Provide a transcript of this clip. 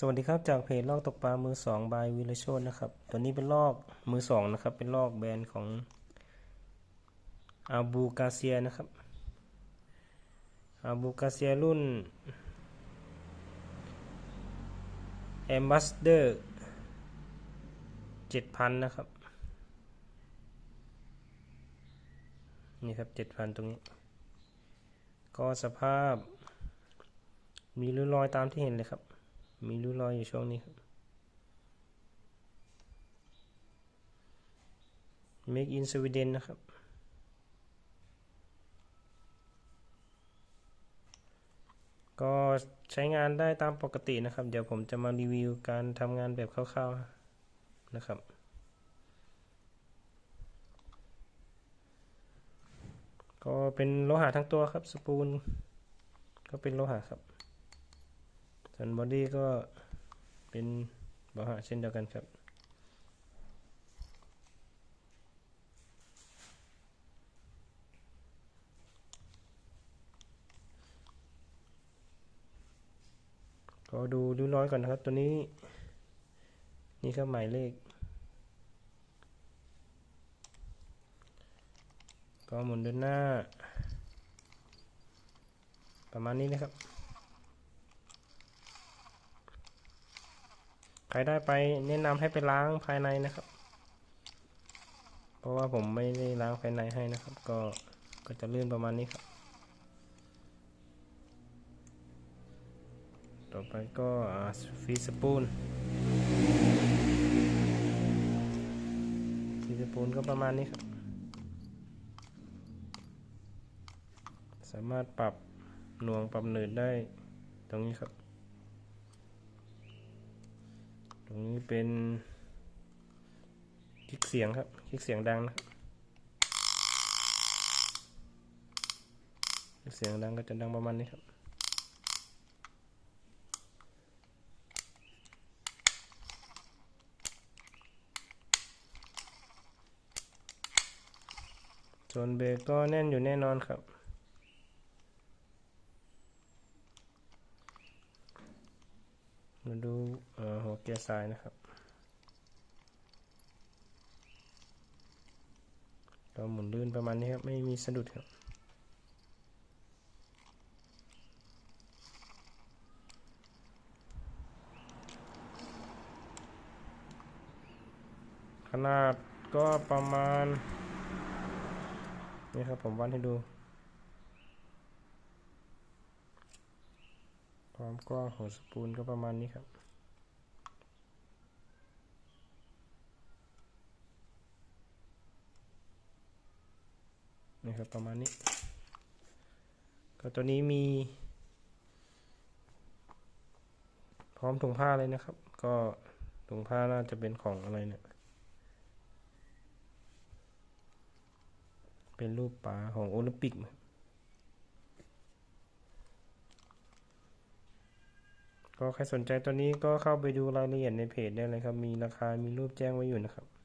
สวัสดีครับจากเพจลอกตกปลามือสองบายวิลโชนนะครับ ตัวนี้เป็นลอกมือสองนะครับ เป็นลอกแบรนด์ของอาบูกาเซียนะครับอาบูกาเซียรุ่น a m b a s s a d o r 7,000 นะครับ นี่ครับ 7,000 ตรงนี้ ก็สภาพมีริ้วรอยตามที่เห็นเลยครับ มีริ้วรอยอยู่ช่วงนี้ครับ Make in Sweden นะครับ ก็ใช้งานได้ตามปกตินะครับ เดี๋ยวผมจะมารีวิวการทำงานแบบคร่าวๆนะครับก็เป็นโลหะทั้งตัวครับ สปูลก็เป็นโลหะครับ ส่วนบอดี้ก็เป็นโลหะเช่นเดียวกันครับ ก็ดูริ้วรอยก่อนนะครับ ตัวนี้ นี่ครับหมายเลข ก็หมุนเดินหน้า ประมาณนี้นะครับ ใครได้ไปแนะนำให้ไปล้างภายในนะครับ เพราะว่าผมไม่ได้ล้างภายในให้นะครับ ก็ก็จะลื่นประมาณนี้ครับ ต่อไปก็ฟีสปูนฟีสปูนก็ประมาณนี้ครับ สามารถปรับหน่วงปรับหนืดได้ตรงนี้ครับ ตรงนี้เป็นคลิกเสียงครับ คลิกเสียงดังนะครับเสียงดังก็จะดังประมาณนี้ครับ ส่วนเบรกก็แน่นอยู่แน่นอนครับ มาดูหัวเกียร์ซ้ายนะครับก็หมุนลื่นประมาณนี้ครับ ไม่มีสะดุดครับ ขนาดก็ประมาณ นี่ครับผมวัดให้ดู ความกว้างของสปูลก็ประมาณนี้ครับนี่ครับประมาณนี้ ก็ตัวนี้มี พร้อมถุงผ้าเลยนะครับ ก็ถุงผ้าน่าจะเป็นของอะไรเนี่ย เป็นรูปปลาของโอลิมปิก ก็ใครสนใจตัวนี้ก็เข้าไปดูรายละเอียดในเพจได้เลยครับ มีราคา มีรูปแจ้งไว้อยู่นะครับ